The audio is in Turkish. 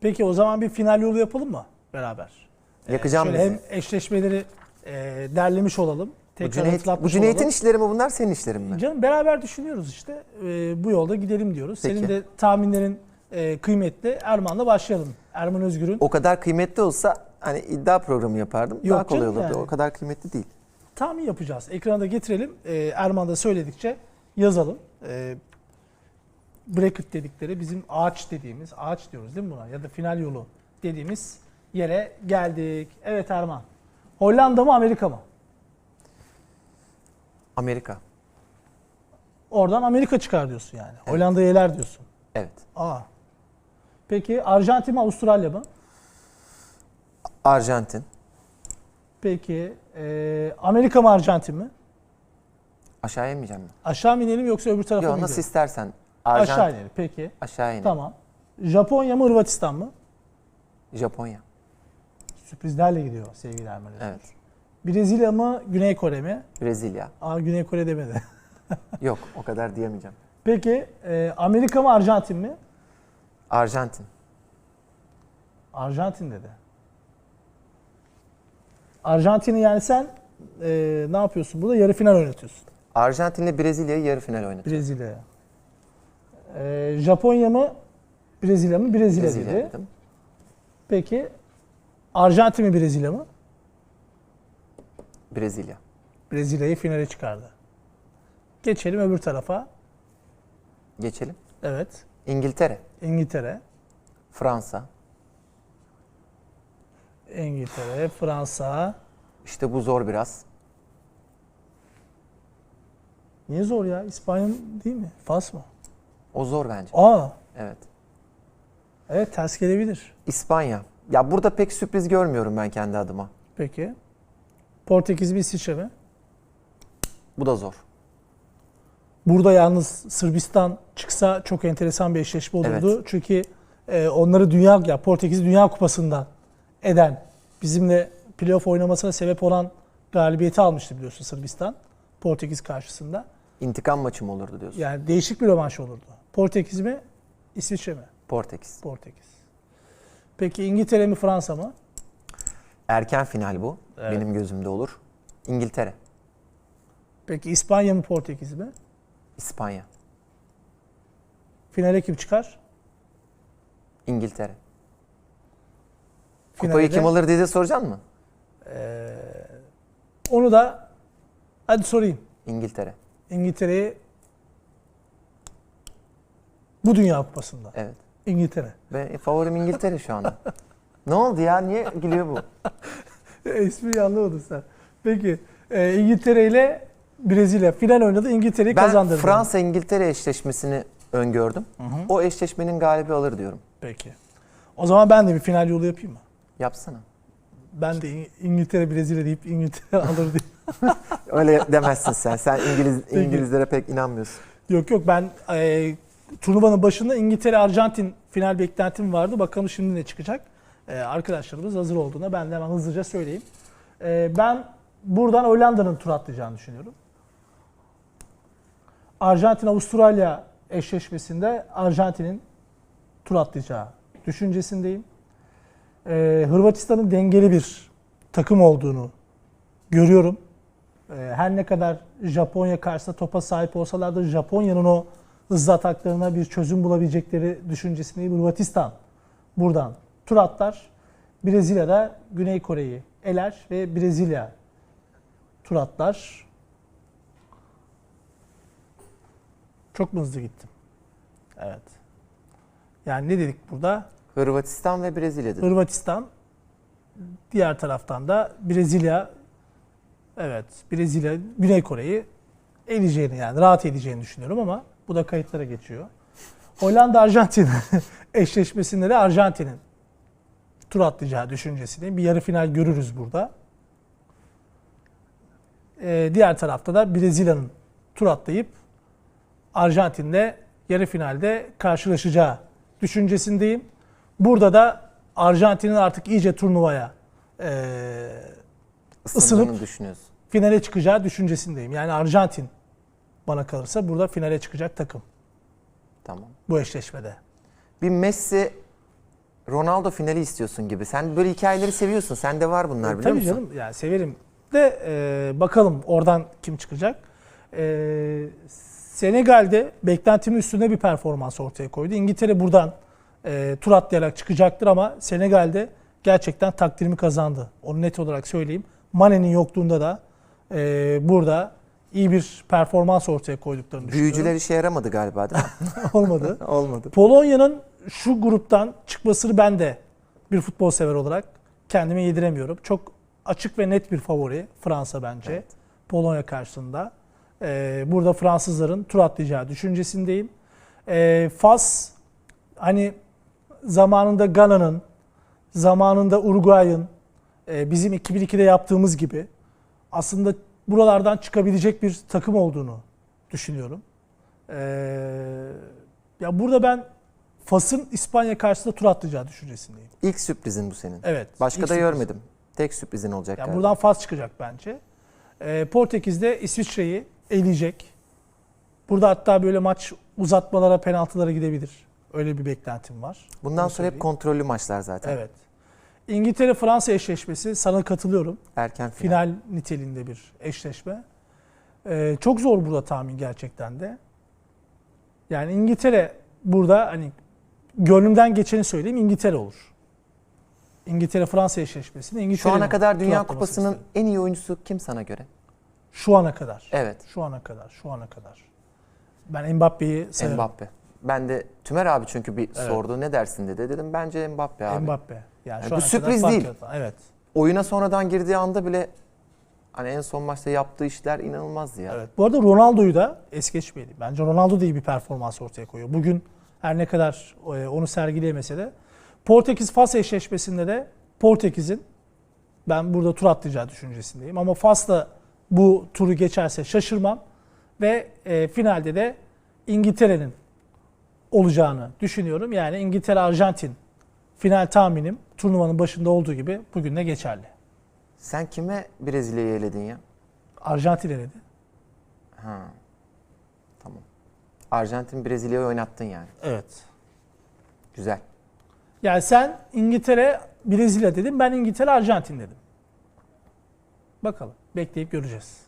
Peki o zaman bir final yolu yapalım mı beraber? Ee, Yakacağım bizi. Hem eşleşmeleri e, derlemiş olalım. Bu, Cüneyt, bu Cüneyt'in olalım. işleri mi bunlar senin işlerin mi? Canım beraber düşünüyoruz işte. Ee, bu yolda gidelim diyoruz. Peki. Senin de tahminlerin e, kıymetli. Erman'la başlayalım. Erman Özgür'ün O kadar kıymetli olsa hani iddia programı yapardım. Yok Daha kolay olurdu. yani. O kadar kıymetli değil. tahmin yapacağız. Ekrana da getirelim. Ee, Erman da söyledikçe yazalım. Ee, bracket dedikleri bizim ağaç dediğimiz, ağaç diyoruz değil mi buna? Ya da final yolu dediğimiz yere geldik. Evet Erman. Hollanda mı Amerika mı? Amerika. Oradan Amerika çıkar diyorsun yani. Hollanda'yı eler diyorsun. Evet. Aa. Peki Arjantin mi Avustralya mı? Arjantin. Peki e, Amerika mı Arjantin mi? Aşağıya inmeyeceğim mi? Aşağı mı inelim yoksa öbür tarafa Yok mı nasıl gidelim? istersen. Arjantin. Aşağı inelim. Peki. Aşağı in. Tamam. Japonya mı Hırvatistan mı? Japonya. Sürprizlerle gidiyor sevgili Erman Özgür. Evet. Brezilya mı Güney Kore mi? Brezilya. Aa Güney Kore demedi. Yok o kadar diyemeyeceğim. Peki e, Amerika mı Arjantin mi? Arjantin. Arjantin dedi. Arjantin'i yani sen e, ne yapıyorsun burada? Yarı final oynatıyorsun. Arjantin'le Brezilya'yı yarı final oynatıyor. Brezilya'ya. E, Japonya mı Brezilya mı? Brezilya, Brezilya dedi. dedim. Peki Arjantin mi Brezilya mı? Brezilya. Brezilya'yı finale çıkardı. Geçelim öbür tarafa. Geçelim. Evet. İngiltere. İngiltere. Fransa. İngiltere, Fransa. İşte bu zor biraz. Niye zor ya? İspanya değil mi? Fas mı? O zor bence. Aa, Evet. evet ters gelebilir. İspanya. Ya burada pek sürpriz görmüyorum ben kendi adıma. Peki. Portekiz mi İsviçre mi? Bu da zor. Burada yalnız Sırbistan çıksa çok enteresan bir eşleşme olurdu. Evet. Çünkü e, onları dünya ya Portekiz Dünya Kupası'ndan eden bizimle playoff oynamasına sebep olan galibiyeti almıştı biliyorsun Sırbistan Portekiz karşısında. İntikam maçı mı olurdu diyorsun? Yani değişik bir rövanş olurdu. Portekiz mi İsviçre mi? Portekiz. Portekiz. Peki İngiltere mi Fransa mı? Erken final bu. Evet. Benim gözümde olur. İngiltere. Peki İspanya mı Portekiz mi? İspanya. Finale kim çıkar? İngiltere. Finale Kupayı de- kim alır diye de soracaksın mı? Ee, onu da hadi sorayım. İngiltere. İngiltere'yi bu Dünya Kupası'nda. Evet. İngiltere. Ve favorim İngiltere şu anda. ne oldu ya? Niye gülüyor bu? Espri anlamadın sen. Peki e, İngiltere ile Brezilya final oynadı. İngiltere'yi Ben kazandırdı. Fransa-İngiltere eşleşmesini öngördüm. O eşleşmenin galibi alır diyorum. Peki. O zaman ben de bir final yolu yapayım mı? Yapsana. Ben de İng- İngiltere Brezilya deyip İngiltere alır diye. Öyle demezsin sen. Sen İngiliz İngilizlere pek inanmıyorsun. Yok yok ben e, turnuvanın başında İngiltere Arjantin final beklentim vardı. Bakalım şimdi ne çıkacak. E, arkadaşlarımız hazır olduğuna ben de hemen hızlıca söyleyeyim. E, ben buradan Hollanda'nın tur atlayacağını düşünüyorum. Arjantin Avustralya eşleşmesinde Arjantin'in tur atlayacağı düşüncesindeyim. E, Hırvatistan'ın dengeli bir takım olduğunu görüyorum. Ee, Her ne kadar Japonya karşısında topa sahip olsalar da Japonya'nın o hızlı ataklarına bir çözüm bulabilecekleri düşüncesindeyim. Hırvatistan buradan tur atlar. Brezilya'da Güney Kore'yi eler ve Brezilya tur atlar. Çok mu hızlı gittim? Evet. Yani ne dedik burada? Hırvatistan ve Brezilya dedim. Hırvatistan. Diğer taraftan da Brezilya. Evet, Brezilya Güney Kore'yi eleyeceğini yani rahat edeceğini düşünüyorum ama bu da kayıtlara geçiyor. Hollanda Arjantin eşleşmesinde de Arjantin'in tur atlayacağı düşüncesini bir yarı final görürüz burada. Ee, diğer tarafta da Brezilya'nın tur atlayıp Arjantin'le yarı finalde karşılaşacağı düşüncesindeyim. Burada da Arjantin'in artık iyice turnuvaya Isındığını ısınıp- düşünüyorsun. finale çıkacağı düşüncesindeyim. Yani Arjantin bana kalırsa burada finale çıkacak takım Tamam. bu eşleşmede. Bir Messi Ronaldo finali istiyorsun gibi. Sen böyle hikayeleri seviyorsun. Sende var bunlar biliyor Tabii musun? canım yani severim. De e, bakalım oradan kim çıkacak. E, Senegal'de beklentimin üstünde bir performans ortaya koydu. İngiltere buradan e, tur atlayarak çıkacaktır ama Senegal'de gerçekten takdirimi kazandı. Onu net olarak söyleyeyim. Mane'nin yokluğunda da e, burada iyi bir performans ortaya koyduklarını Büyücüler işe yaramadı galiba değil mi? düşünüyorum. olmadı. Olmadı. Polonya'nın şu gruptan çıkmasını ben de bir futbol sever olarak kendime yediremiyorum. Çok açık ve net bir favori Fransa bence. Evet. Polonya karşısında. Ee, burada Fransızların tur atlayacağı düşüncesindeyim. Ee, Fas hani zamanında Gana'nın, zamanında Uruguay'ın e, bizim 2002'de yaptığımız gibi aslında buralardan çıkabilecek bir takım olduğunu düşünüyorum. Ee, ya burada ben Fas'ın İspanya karşısında tur atlayacağı düşüncesindeyim. İlk sürprizin bu senin. Evet. Başka da sürpriz. görmedim. Tek sürprizin olacak Ya galiba. buradan Fas çıkacak bence. Ee, Portekiz'de İsviçre'yi eleyecek. Burada hatta böyle maç uzatmalara, penaltılara gidebilir. Öyle bir beklentim var. Bundan Onu sonra hep söyleyeyim. kontrollü maçlar zaten. Evet. İngiltere-Fransa eşleşmesi sana katılıyorum. Erken final. Final niteliğinde bir eşleşme. Ee, çok zor burada tahmin gerçekten de. Yani İngiltere burada hani gönlümden geçeni söyleyeyim İngiltere olur. İngiltere-Fransa eşleşmesinde Şu İngiltere'nin ana kadar Dünya Kupası'nın en iyi oyuncusu kim sana göre? şu ana kadar. Evet. Şu ana kadar. Şu ana kadar. Ben Mbappe'yi sayarım. Mbappe. Ben de Tümer abi çünkü bir sordu ne dersin dedi. Dedim bence Mbappe abi. Mbappe. Yani, Yani şu bu sürpriz değil. yaratan. Evet. Oyuna sonradan girdiği anda bile hani en son maçta yaptığı işler inanılmazdı ya. Evet. Bu arada Ronaldo'yu da es geçmeyelim. Bence Ronaldo da iyi bir performans ortaya koyuyor. Bugün her ne kadar e, onu sergileyemese de Portekiz-Fas eşleşmesinde de Portekiz'in ben burada tur atlayacağı düşüncesindeyim. Ama Fas da bu turu geçerse şaşırmam. Ve e, finalde de İngiltere'nin olacağını düşünüyorum. Yani İngiltere-Arjantin final tahminim turnuvanın başında olduğu gibi bugün de geçerli. Sen kime Brezilya'yı eledin ya? Arjantin eledi. Ha. Tamam. Arjantin Brezilya'yı oynattın yani. Evet. Güzel. Yani sen İngiltere, Brezilya dedin. Ben İngiltere, Arjantin dedim. Bakalım. Bekleyip göreceğiz.